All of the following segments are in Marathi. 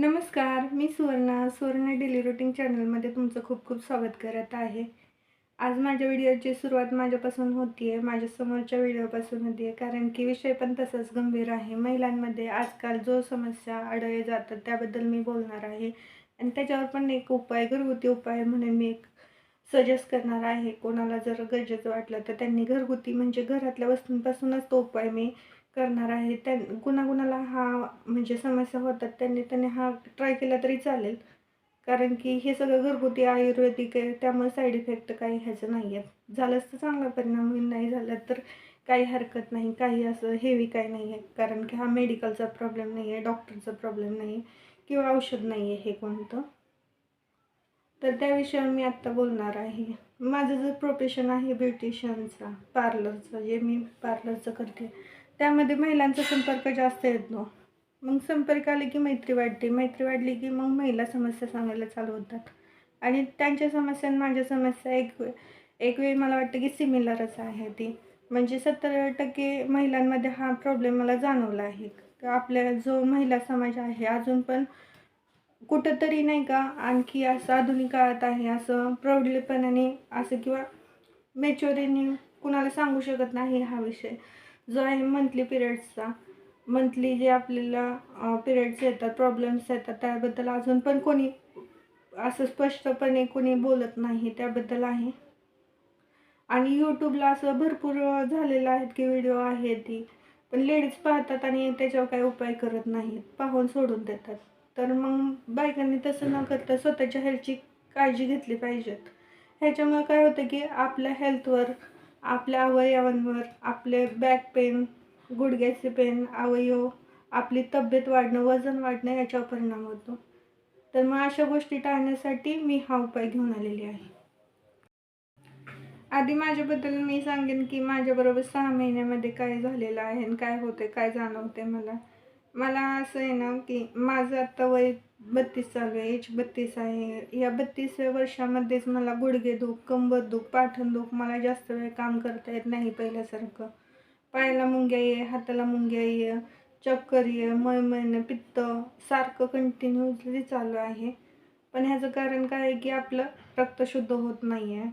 नमस्कार मी सुवर्णा. सुवर्ण डेली रुटीन चॅनलमध्ये तुमचं खूप खूप स्वागत करत आहे. आज माझ्या व्हिडिओची सुरुवात माझ्यापासून होती आहे माझ्या समोरच्या व्हिडिओपासून होती आहे कारण की विषय पण तसाच गंभीर आहे. महिलांमध्ये आजकाल जो समस्या आढळल्या जातात त्याबद्दल मी बोलणार आहे. आणि त्याच्यावर पण एक उपाय घरगुती उपाय म्हणून मी एक सजेस्ट करणार आहे. कोणाला जर गरजेचं वाटलं तर त्यांनी घरगुती म्हणजे घरातल्या वस्तूंपासूनच तो उपाय मी करणार आहे. त्या कुणाकुणाला हा म्हणजे समस्या होतात त्यांनी त्यांनी हा ट्राय केला तरी चालेल. कारण की हे सगळं घरगुती आयुर्वेदिक आहे त्यामुळे साईड इफेक्ट काही ह्याचं नाही आहेत झालंच तर चांगला परिणाम होईल नाही झाला तर काही हरकत नाही काही असं हेवी काही नाही आहे कारण की हा मेडिकलचा प्रॉब्लेम नाही आहे डॉक्टरचा प्रॉब्लेम नाही आहे किंवा औषध नाही आहे हे कोणतं. तर त्याविषयी मी आत्ता बोलणार आहे. माझं जर प्रोफेशन आहे ब्युटिशियनचा पार्लरचं जे मी पार्लरचं करते त्यामध्ये महिलांचा संपर्क जास्त येतो मग संपर्क आले की मैत्री वाढते. मैत्री वाढली की मग महिला समस्या सांगायला चालू होतात. आणि त्यांच्या समस्या आणि माझ्या समस्या एक एक वेळी मला वाटतं की सिमिलरच आहे ती. म्हणजे सत्तर टक्के महिलांमध्ये हा प्रॉब्लेम मला जाणवला आहे. आपल्या जो महिला समाज आहे अजून पण कुठंतरी नाही का आणखी असं आधुनिक काळात आहे असं प्रौढलेपणाने असं किंवा मेच्युरिनी कुणाला सांगू शकत नाही हा विषय. जो आहे मंथली पिरियड्सचा मंथली जे आपल्याला पिरियड्स येतात प्रॉब्लेम्स येतात त्याबद्दल अजून पण कोणी असं स्पष्टपणे कोणी बोलत नाही त्याबद्दल आहे. आणि यूट्यूबला असं भरपूर झालेलं आहेत की व्हिडिओ आहे ती. पण लेडीज पाहतात आणि त्याच्यावर काही उपाय करत नाहीत पाहून सोडून देतात. तर मग बायकांनी तसं न करता स्वतःच्या हेल्थची काळजी घेतली पाहिजेत. ह्याच्यामुळे काय होतं की आपल्या हेल्थवर आपल्या अवयवांवर आपले बॅक पेन गुडघ्याचे पेन अवयव आपली तब्येत वाढणं वजन वाढणं याच्यावर परिणाम होतो. तर मग अशा गोष्टी टाळण्यासाठी मी हा उपाय घेऊन आलेली आहे. आधी माझ्याबद्दल मी सांगेन की माझ्याबरोबर सहा महिन्यामध्ये काय झालेलं आहे आणि काय होते काय जाणवते मला. मला असं आहे ना की माझं आत्ता वय बत्तीस चालू आहे एज बत्तीस आहे. या बत्तीसव्या वर्षामध्येच मला गुडघे दुख कंबर दुख पाठण दुख मला जास्त वेळ काम करता येत नाही पहिल्यासारखं. पायाला मुंग्या ये हाताला मुंग्या ये चक्कर ये मळमळणं पित्त सारखं कंटिन्युअसली चालू आहे. पण ह्याचं कारण काय आहे की आपलं रक्त शुद्ध होत नाही आहे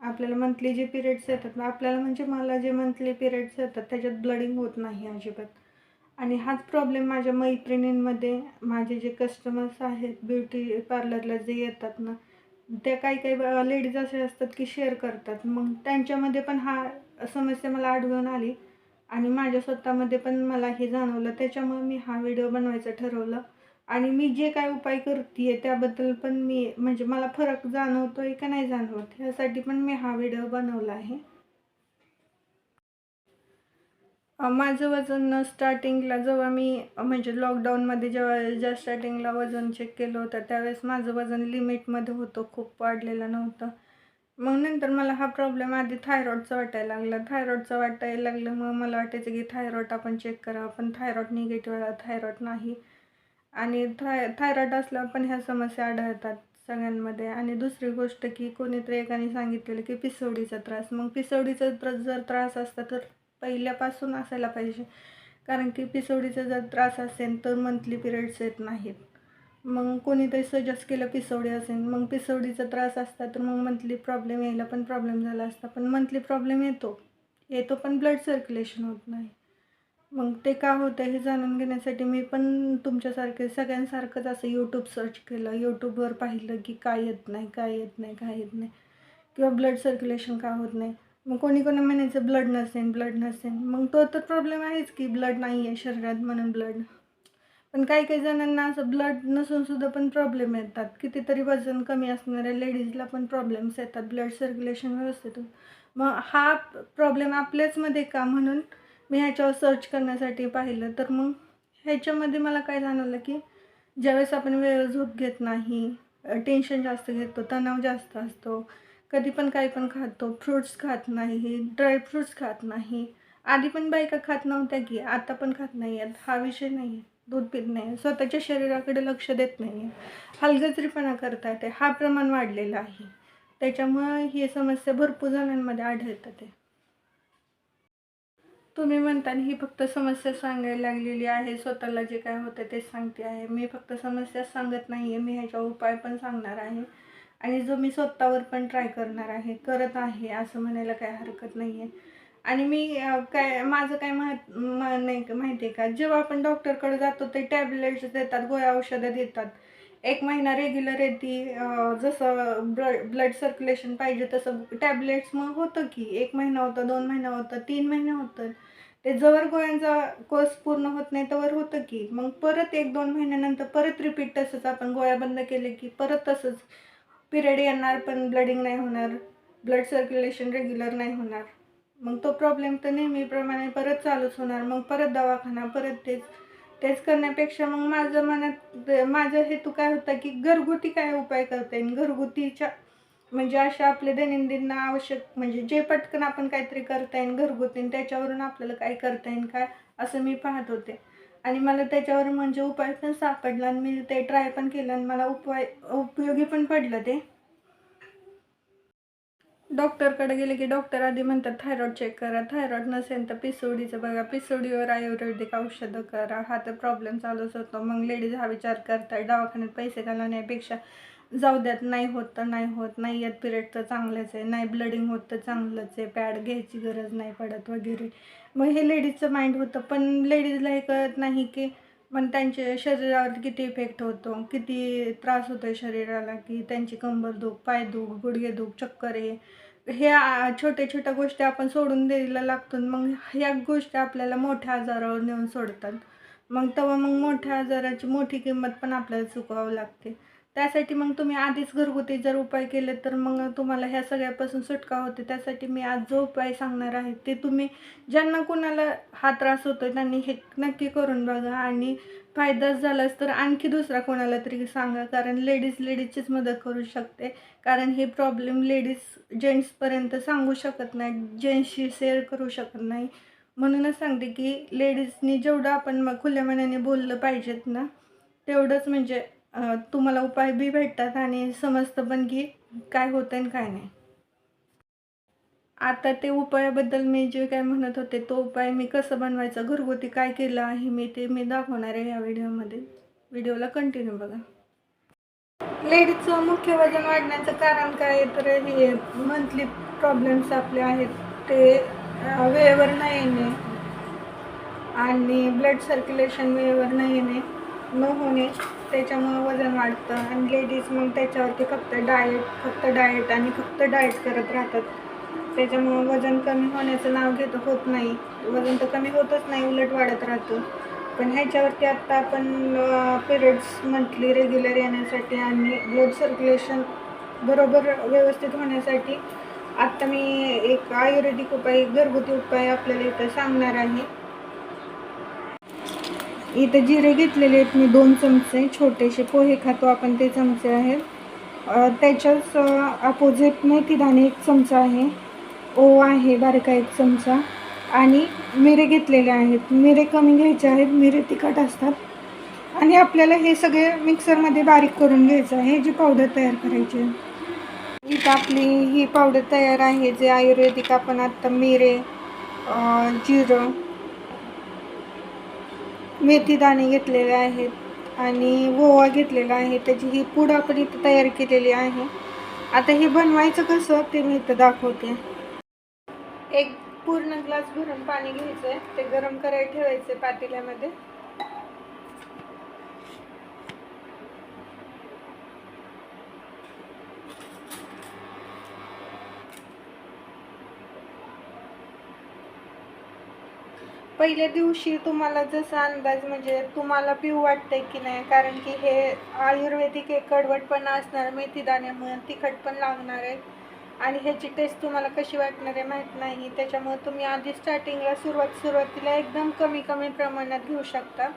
आपल्याला मंथली जे पिरियड्स येतात आपल्याला म्हणजे मला जे मंथली पिरियड्स येतात त्याच्यात ब्लडिंग होत नाही अजिबात. आणि हाच प्रॉब्लेम माझ्या मैत्रिणींमध्ये माझे जे कस्टमर्स आहेत ब्युटी पार्लरला जे येतात ना त्या काही काही लेडीज असे असतात की शेअर करतात. मग त्यांच्यामध्ये पण हा समस्या मला आढळून आली आणि माझ्या स्वतःमध्ये पण मला हे जाणवलं. त्याच्यामुळे मी हा व्हिडिओ बनवायचं ठरवलं. आणि मी जे काय उपाय करते आहे त्याबद्दल पण मी म्हणजे मला फरक जाणवतो आहे का नाही जाणवत ह्यासाठी पण मी हा व्हिडिओ बनवला आहे. माझं वजन स्टार्टिंगला जेव्हा मी म्हणजे लॉकडाऊनमध्ये जेव्हा ज्या स्टार्टिंगला वजन चेक केलं होतं त्यावेळेस माझं वजन लिमिटमध्ये होतं खूप वाढलेलं नव्हतं. मग नंतर मला हा प्रॉब्लेम आधी थायरॉईडचा वाटायला लागला. थायरॉईडचं वाटायला लागलं मग मला वाटायचं की थायरॉईड आपण चेक करावं पण थायरॉईड निगेटिव्ह आला थायरॉईड नाही. आणि थाय थायरॉईड असल्यावर पण ह्या समस्या आढळतात सगळ्यांमध्ये. आणि दुसरी गोष्ट की कोणीतरी एकाने सांगितलेलं की पिसवडीचा त्रास. मग पिसवडीचा त्रास जर त्रास असता तर? पहिल्यापासून असायला पाहिजे. कारण की पिसवडीचा जर त्रास असेल तर मंथली पिरियड्स येत नाहीत. मग कोणीतरी सजेस्ट केलं पिसवडी असेल. मग पिसवडीचा त्रास असता तर मग मंथली प्रॉब्लेम यायला पण प्रॉब्लेम झाला असता. पण मंथली प्रॉब्लेम येतो. येतो पण ब्लड सर्क्युलेशन होत नाही. मग ते का होतं हे जाणून घेण्यासाठी मी पण तुमच्यासारखे सगळ्यांसारखंच असं यूट्यूब सर्च केलं. यूट्यूबवर पाहिलं की काय येत नाही काय येत नाही काय येत नाही. किंवा ब्लड सर्क्युलेशन का होत नाही. मग कोणी कोणी म्हणायचं ब्लड नसेन ब्लड नसेन. मग तो तर प्रॉब्लेम आहेच की ब्लड नाही आहे शरीरात म्हणून ब्लड पण काही काही जणांना असं ब्लड नसूनसुद्धा पण प्रॉब्लेम येतात. कितीतरी वजन कमी असणाऱ्या लेडीजला पण प्रॉब्लेम्स येतात ब्लड सर्क्युलेशन व्यवस्थित. मग हा प्रॉब्लेम आपल्याचमध्ये का म्हणून मी ह्याच्यावर सर्च करण्यासाठी पाहिलं. तर मग ह्याच्यामध्ये मला काय जाणवलं की ज्यावेळेस आपण वेळ झोप घेत नाही टेन्शन जास्त घेतो तणाव जास्त असतो कधी पण काही पण खातो फ्रूट्स खात नाही ड्रायफ्रूट्स खात नाही. आधी पण बायका खात नव्हत्या की आता पण खात नाही आहेत हा विषय नाही आहे दूध पित नाही स्वतःच्या शरीराकडे लक्ष देत नाही आहे हलगजरीपणा करता येते हा प्रमाण वाढलेला आहे. त्याच्यामुळं ही समस्या भरपूर जणांमध्ये आढळतात आहे तुम्ही म्हणताना ही फक्त समस्या सांगायला लागलेली आहे. स्वतःला जे काय होतं ते सांगते आहे. मी फक्त समस्या सांगत नाही आहे मी ह्याचा उपाय पण सांगणार आहे. आणि जो मी स्वतःवर पण ट्राय करणार आहे करत आहे असं म्हणायला काय हरकत नाही आहे आणि मी काय माझं काय मह नाही का माहिती आहे का जेव्हा आपण डॉक्टरकडे जातो ते टॅबलेट्स देतात गोळ्या औषधं देतात. एक महिना रेग्युलर येते जसं ब्लड ब्लड सर्क्युलेशन पाहिजे तसं टॅबलेट्स मग होतं की एक महिना होतं दोन महिना होतं तीन महिना होतं. ते जवळ गोळ्यांचा कोर्स पूर्ण होत नाही तवर होतं की. मग परत एक दोन महिन्यानंतर परत रिपीट तसंच आपण गोळ्या बंद केले की परत तसंच पिरियड येणार पण ब्लडिंग नाही होणार. ब्लड सर्क्युलेशन रेग्युलर नाही होणार. मग तो प्रॉब्लेम तर नेहमीप्रमाणे परत चालूच होणार. मग परत दवाखाना परत तेच. तेच करण्यापेक्षा मग माझं मनात माझा हेतू काय होता की घरगुती काय उपाय करता येईल? घरगुतीच्या म्हणजे अशा आपले दैनंदिन आवश्यक म्हणजे जे पटकन आपण काहीतरी करता येईल घरगुती आणि त्याच्यावरून आपल्याला काय करता येईल काय? असं मी पाहत होते. आणि मला त्याच्यावर म्हणजे उपाय पण सापडला आणि मी ते ट्राय पण केलं आणि मला उपाय उपयोगी पण पडलं ते. डॉक्टरकडे गेले की डॉक्टर आधी म्हणतात थायरॉइड चेक करा. थायरॉइड नसेल तर पिसोडीचं बघा. पिसोडीवर आयुर्वेदिक औषधं करा. हा तर प्रॉब्लेम चालूच होतो. मग लेडीज हा विचार करतात. दवाखान्यात पैसे घालवण्यापेक्षा जाऊ द्यात नाही होत तर नाही होत नाही येत पिरियड तर चांगलंच आहे नाही ब्लडिंग होत तर चांगलंच आहे पॅड घ्यायची गरज नाही पडत वगैरे. मग हे लेडीजचं माइंड होतं पण लेडीजला हे कळत नाही की पण त्यांच्या शरीरावर किती इफेक्ट होतो किती त्रास होतो आहे शरीराला की त्यांची कंबर दुख पाय दुख गुडघे दुख चक्कर हे. ह्या छोट्या छोट्या गोष्टी आपण सोडून द्यायला लागतो मग ह्या गोष्टी आपल्याला मोठ्या आजारावर नेऊन सोडतात. मग तेव्हा मग मोठ्या आजाराची मोठी किंमत पण आपल्याला चुकवावी लागते. त्यासाठी मग तुम्ही आधीच घरगुती जर उपाय केले तर मग तुम्हाला ह्या सगळ्यापासून सुटका होते. त्यासाठी मी आज जो उपाय सांगणार आहे ते तुम्ही ज्यांना कोणाला हा त्रास होतो त्यांनी हे नक्की करून बघा. आणि फायदाच झालाच तर आणखी दुसरा कोणाला तरी सांगा कारण लेडीज लेडीजचीच मदत करू शकते. कारण हे प्रॉब्लेम लेडीज जेंट्सपर्यंत सांगू शकत नाही जेंट्सशी शेअर करू शकत नाही. म्हणूनच सांगते की लेडीजनी जेवढं आपण मग खुल्या मनाने बोललं पाहिजेत ना तेवढंच म्हणजे तुम्हाला उपाय बी भेटतात आणि समजतं पण की काय होतं आणि काय नाही. आता ते उपायाबद्दल मी जे काय म्हणत होते तो उपाय मी कसं बनवायचा घरगुती काय केलं आहे मी ते मी दाखवणार आहे या व्हिडिओमध्ये. व्हिडिओला कंटिन्यू बघा. लेडीजचं मुख्य वजन वाढण्याचं कारण काय आहे तर हे मंथली प्रॉब्लेम्स आपले आहेत. ते वेळेवर न येणे आणि ब्लड सर्क्युलेशन वेळेवर न येणे न होणे. त्याच्यामुळं वजन वाढतं आणि लेडीज मग त्याच्यावरती फक्त डाएट फक्त डाएट आणि फक्त डाएट करत राहतात. त्याच्यामुळं वजन कमी होण्याचं नाव घेत होत नाही. वजन तर कमी होतच नाही उलट वाढत राहतं. पण ह्याच्यावरती आत्ता आपण पिरियड्स मंथली रेग्युलर येण्यासाठी आणि ब्लड सर्क्युलेशन बरोबर व्यवस्थित होण्यासाठी आत्ता मी एक आयुर्वेदिक उपाय घरगुती उपाय आपल्याला इथं सांगणार आहे. इथं जिरे घेतलेले आहेत. मी दोन चमचे छोटेसे पोहे खातो. आपण ते चमचे आहेत. त्याच्याच अपोजिट मेथी दाणे एक चमचा आहे. ओवा आहे बारका एक चमचा. आणि मिरे घेतलेले आहेत. मिरे कमी घ्यायचे आहेत. मिरे तिखट असतात. आणि आपल्याला हे सगळे मिक्सरमध्ये बारीक करून घ्यायचं आहे. जी पावडर तयार करायची आहे. इथं आपली ही पावडर तयार आहे. जे आयुर्वेदिक आपण आत्ता मिरे जिरं मेथी दाणे घेतलेले आहेत आणि ओवा घेतलेला आहे. त्याची ही पूड आपण इथं तयार केलेली आहे. आता हे बनवायचं कसं ते मी इथं दाखवते. एक पूर्ण ग्लास भरून पाणी घ्यायचं आहे ते गरम करायला ठेवायचं आहे पातेल्यामध्ये. पहिल्या दिवशी तुम्हाला जसा अंदाज म्हणजे तुम्हाला पिऊ वाटतंय की नाही कारण की हे आयुर्वेदिक एक कडवटपणा असणार मेथी दाण्यामुळे तिखट पण लागणार आहे. आणि ह्याची टेस्ट तुम्हाला कशी वाटणार आहे माहीत नाही. त्याच्यामुळे तुम्ही आधी स्टार्टिंगला सुरुवात सुरुवातीला एकदम कमी कमी प्रमाणात घेऊ शकता.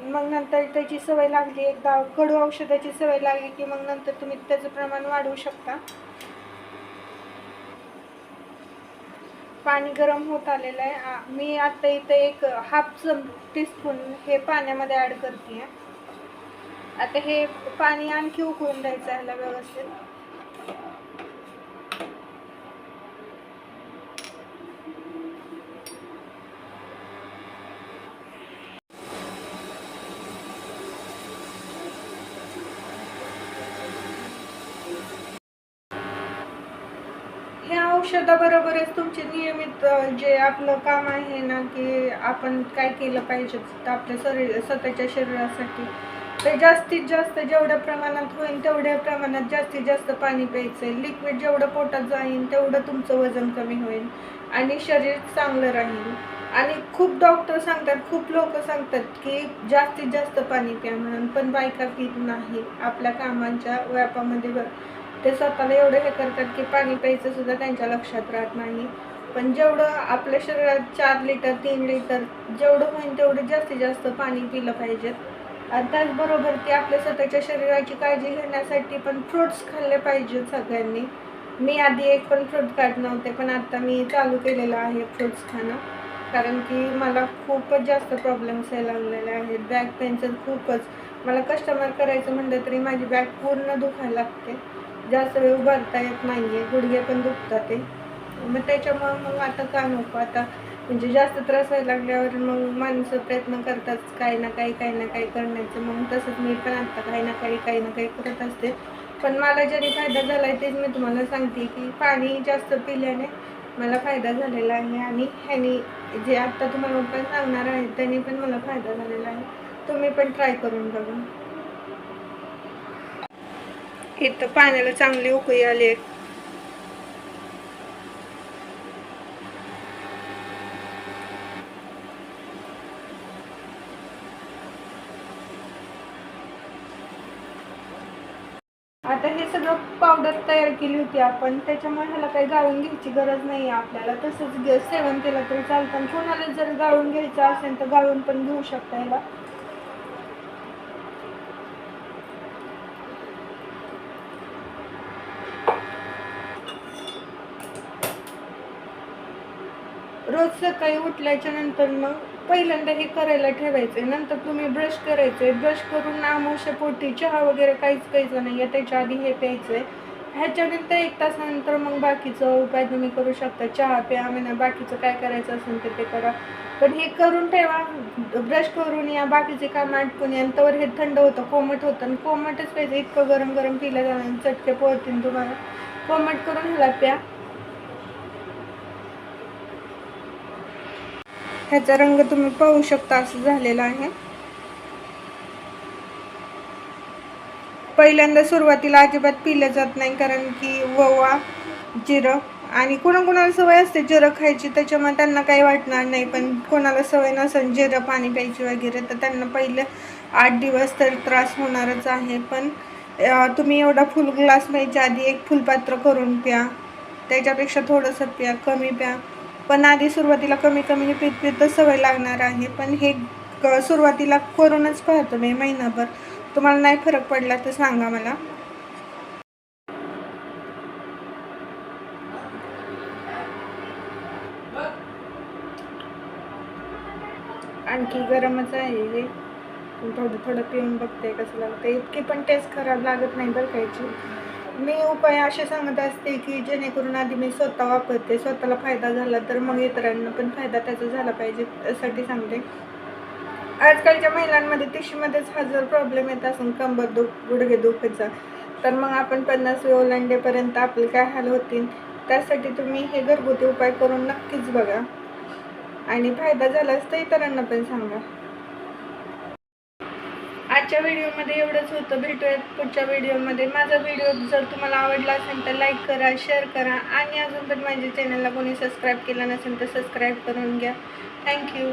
मग नंतर त्याची सवय लागली एकदा कडू औषधाची सवय लागली की मग नंतर तुम्ही त्याचं प्रमाण वाढवू शकता. पाणी गरम होत आलेलं आहे. मी आता इथं एक हाफ चम टीस्पून हे पाण्यामध्ये ॲड करते आता हे पाणी आणखी उकळून द्यायचं ह्याला व्यवस्थित. औषधाबरोबरच तुमचे नियमित जे आपलं काम आहे ना की आपण काय केलं पाहिजे तर आपल्या शरीर स्वतःच्या शरीरासाठी ते जास्तीत जास्त जेवढ्या प्रमाणात होईल तेवढ्या प्रमाणात जास्तीत जास्त पाणी प्यायचं. आहे लिक्विड जेवढं पोटात जाईल तेवढं तुमचं वजन कमी होईल आणि शरीर चांगलं राहील. आणि खूप डॉक्टर सांगतात खूप लोक सांगतात की जास्तीत जास्त पाणी प्या म्हणून. पण बायका पीत नाही. आपल्या कामांच्या व्यापामध्ये ते स्वतःला एवढं हे करतात की पाणी प्यायचं सुद्धा त्यांच्या लक्षात राहत नाही. पण जेवढं आपल्या शरीरात चार लिटर तीन लिटर जेवढं होईल तेवढं जास्तीत जास्त पाणी पिलं पाहिजेत आणि त्याचबरोबर ते आपल्या स्वतःच्या शरीराची काळजी घेण्यासाठी पण फ्रुट्स खाल्ले पाहिजेत सगळ्यांनी. मी आधी एक पण फ्रूट खात नव्हते पण आता मी चालू केलेलं आहे फ्रुट्स खाणं. कारण की मला खूपच जास्त प्रॉब्लेम्स यायला लागलेले आहेत. बॅक पेनचं खूपच. मला कस्टमर करायचं म्हटलं तरी माझी बॅक पूर्ण दुखायला लागते. जास्त वेळ उभारता येत नाही आहे गुडघे पण दुखतात ते. मग त्याच्यामुळं मग आता काय नको आता म्हणजे जास्त त्रास व्हायला लागल्यावर मग माणसं प्रयत्न करतात काही ना काही काही ना काही करण्याचं. मग तसंच मी पण आता काही ना काही काही ना काही करत असते. पण मला जरी फायदा झाला आहे तेच मी तुम्हाला सांगते की पाणी जास्त पिल्याने मला फायदा झालेला आहे आणि ह्यानी जे आत्ता तुम्हाला पण सांगणार आहे त्याने पण मला फायदा झालेला आहे. तुम्ही पण ट्राय करून बघा. इथं पाण्याला चांगली उकळी आली. आता हे सगळं पावडर तयार केली होती आपण. त्याच्यामुळे ह्याला काही गाळून घ्यायची गरज नाही आहे आपल्याला. तसंच सेवन केलं तरी चालतं. कोणाला जर गाळून घ्यायचं असेल तर गाळून पण घेऊ शकता ह्याला. रोज सकाळी उठल्याच्या नंतर मग पहिल्यांदा हे करायला ठेवायचे नंतर तुम्ही ब्रश करायचे ब्रश करून आमुष्या पोटी चहा वगैरे काहीच प्यायचं नाही आहे त्याच्या आधी हे प्यायचंय. ह्याच्यानंतर एक तासानंतर मग बाकीचं उपाय तुम्ही करू शकता. चहा प्या म्हणा बाकीचं काय करायचं असेल तर ते करा. पण हे करून ठेवा. ब्रश करून या बाकीचे काम आटपून या. तवर हे थंड होतं कोमट होतं. आणि कोमटच प्यायचं. इतकं गरम गरम पिलं जाणार चटके पोहतील तुम्हाला. कोमट करून ह्याला प्या. ह्याचा रंग तुम्ही पाहू शकता असं झालेला आहे. पहिल्यांदा सुरुवातीला अजिबात पिलं जात नाही कारण की ववा जिरं आणि कोणाकोणाला सवय असते जिरं खायची त्याच्यामुळे त्यांना काही वाटणार नाही. पण कोणाला सवय नसेल जिरं पाणी प्यायची वगैरे तर त्यांना पहिले आठ दिवस तर त्रास होणारच आहे. पण तुम्ही एवढा फुल ग्लास प्यायच्या आधी एक फुलपात्र करून प्या. त्याच्यापेक्षा थोडंसं प्या कमी प्या. पण आधी सुरुवातीला कमी कमी पित पित सवय लागणार आहे. पण हे सुरुवातीला करूनच पाहतो मी महिनाभर. तुम्हाला नाही फरक पडला तर सांगा मला. आणखी गरमच आहे हे. थोडं थोडं पिऊन बघते कसं लागतं इतकी पण टेस्ट खराब लागत नाही बरं कायची मी उपाय असे सांगत असते की जेणेकरून आधी मी स्वतः वापरते. स्वतःला फायदा झाला तर मग इतरांना पण फायदा त्याचा झाला पाहिजे त्यासाठी सांगते. आजकालच्या महिलांमध्ये तिशीमध्येच हजार प्रॉब्लेम येत असून कंबर दुख गुडघे दुखचा तर मग आपण पन्नास ओलांडेपर्यंत आपले काय हाल होतील? त्यासाठी तुम्ही हे घरगुती उपाय करून नक्कीच बघा. आणि फायदा झालाच तर इतरांना पण सांगा. आजच्या व्हिडिओमध्ये एवढंच होतं. भेटूयात पुढच्या व्हिडिओमध्ये. माझा व्हिडिओ जर तुम्हाला आवडला असेल तर लाईक करा शेअर करा आणि अजून पण माझ्या चॅनलला कोणी सबस्क्राईब केला नसेल तर सबस्क्राईब करून घ्या. थँक्यू